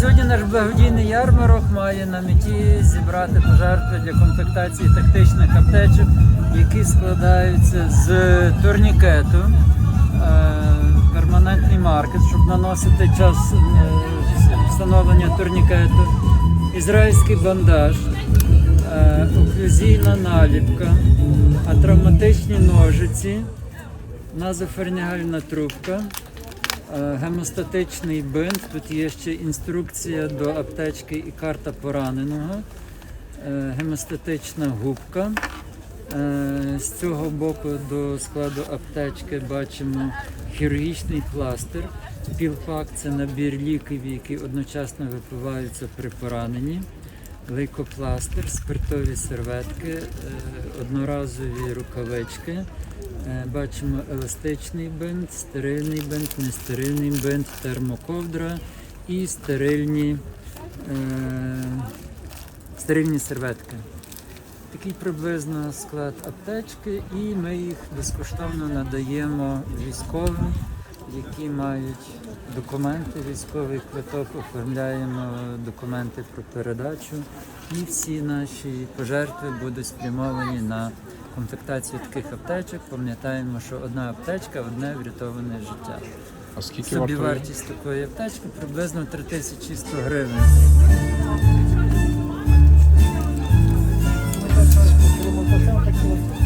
Сьогодні наш благодійний ярмарок має на меті зібрати пожертви для комплектації тактичних аптечок, які складаються з турнікету, е, перманентний маркет, щоб наносити час е, встановлення турнікету, ізраїльський бандаж, е, оклюзійна наліпка, атравматичні ножиці, назофернігальна трубка. Е, Гемостатичний бинт. Тут є ще інструкція до аптечки і карта пораненого. Е, Гемостатична губка. Е, З цього боку до складу аптечки бачимо хірургічний пластир. Пілпак це набір ліків, які одночасно випиваються при пораненні. Лейкопластир, спиртові серветки, одноразові рукавички. Е, Бачимо еластичний бинт, стерильний бинт, нестерильний бинт, термоковдра і стерильні, е, стерильні серветки. Такий приблизно склад аптечки, і ми їх безкоштовно надаємо військовим, які мають документи, військовий квиток, оформляємо документи про передачу. І всі наші пожертви будуть спрямовані на комплектацію таких аптечок. Пам'ятаємо, що одна аптечка одне врятоване життя. А скільки вартує? Собівартість такої аптечки приблизно 3100 гривень.